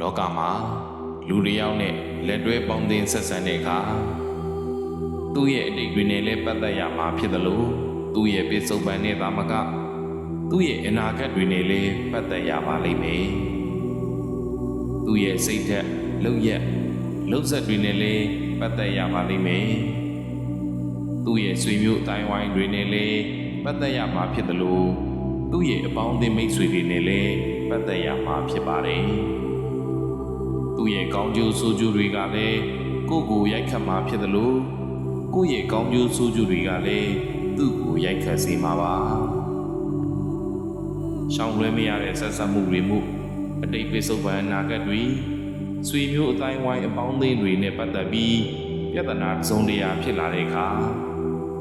လောကမှာလူတစ်ယောက်နဲ့လက်တွဲပေါင်းသင်းဆက်ဆံတဲ့အခါသူ့ရဲ့အတိတ်တွေနဲ့လည်းပတ်သက်ရမှာဖြစ်တယ်လို့သူ့ရဲ့ပြစ္ဆုတ်ပန်နဲ့သာမကသူ့ရဲ့အနာဂတ်တွေနဲ့လည်းပတ်သက်ရပါလိမ့်မယ်သူ့ရဲ့စိတ်ဓာတ်လုံရက်လုံဆက်တွေနဲ့လည်းပတ်သက်ရပါလိမ့်မယ်သူ့ရဲ့ဆွေမျိုးအတိုင်းဝိုင်းတွေနဲ့လည်းပတ်သက်ရမှာဖြစ်တယ်လို့သူ့ရဲ့အပေါင်းအသင်းမိတ်ဆွေတွေနဲ့လည်းပတ်သက်ရမှာဖြစ်ပါတယ် သူ့ရဲ့ကောင်းကျိုးဆိုးကျိုးတွေကလည်းကိုယ့်ကိုရိုက်ခတ်မှာဖြစ်တယ်လို့ကိုယ့်ရဲ့ကောင်းကျိုးဆိုးကျိုးတွေကလည်းသူ့ကိုရိုက်ခတ်စေမှာပါရှောင်လွှဲမရတဲ့ဆက်ဆက်မှုတွေမှုအတိတ်ပိစုံပန်အနာဂတ်တွေဆွေမျိုးအတိုင်းဝိုင်းအပေါင်းအသင်းတွေနဲ့ပတ်သက်ပြီးပြဿနာတစ်စုံတစ်ရာဖြစ်လာတဲ့အခါ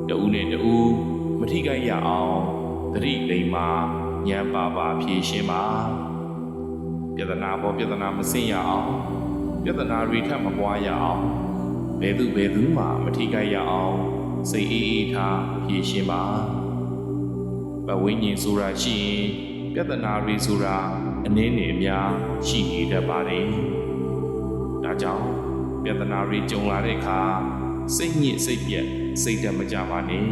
တဦးနဲ့တဦးမထိခိုက်ရအောင်သတိလိမ်မာညံပါပါဖြေရှင်းပါ ပြဿနာပေါ်ပြဿနာမစင်ရအောင်ပြဿနာတွေထပ်မပွားရအောင်ဘယ်သူဘယ်သူမှမထိခိုက်ရအောင်စိတ်အေးအေးထားဖြေရှင်းပါပဝိညာဉ်ဆိုတာရှိရင်ပြဿနာတွေဆိုတာအနည်းနဲ့အများရှိနေတတ်ပါတယ်ဒါကြောင့်ပြဿနာတွေကြုံလာတဲ့အခါစိတ်ညစ်စိတ်ပြက်စိတ်ဓာတ်မကြပါနဲ့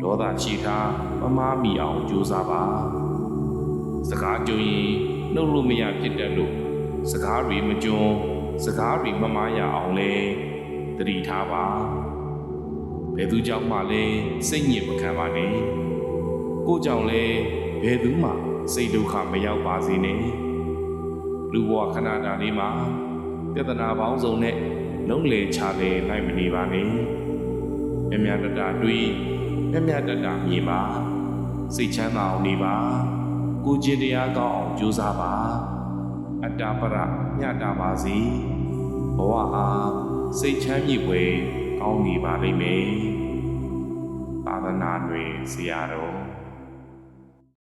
ဒေါသချီထားမမားမိအောင်ကြိုးစားပါစကားကြုံရင် နှုတ်လို့မရဖြစ်တယ်လို့စကားတွေမကြုံစကားတွေမမားရအောင်လဲတတိထားပါဘယ်သူကြောင့်မှလဲစိတ်ညစ်မခံပါနဲ့ကိုကြောင့်လဲဘယ်သူမှစိတ်ဒုက္ခမရောက်ပါစေနဲ့လူဘဝခဏတာလေးမှာပြဿနာပေါင်းစုံနဲ့လုံးလေချလေလိုက်မနေပါနဲ့မြတ်မြတ်တတတွေးမြတ်မြတ်တတမြင်ပါစိတ်ချမ်းသာအောင်နေပါ ကိုကျင်တရားကောင်းအောင်ကြိုးစားပါအတ္တပရညတာပါစီဘဝဟာစိတ်ချမ်းမြေ့ွယ်ကောင်းနေပါလိမ့်မယ်သာသနာ့တွင်ဆရာတော်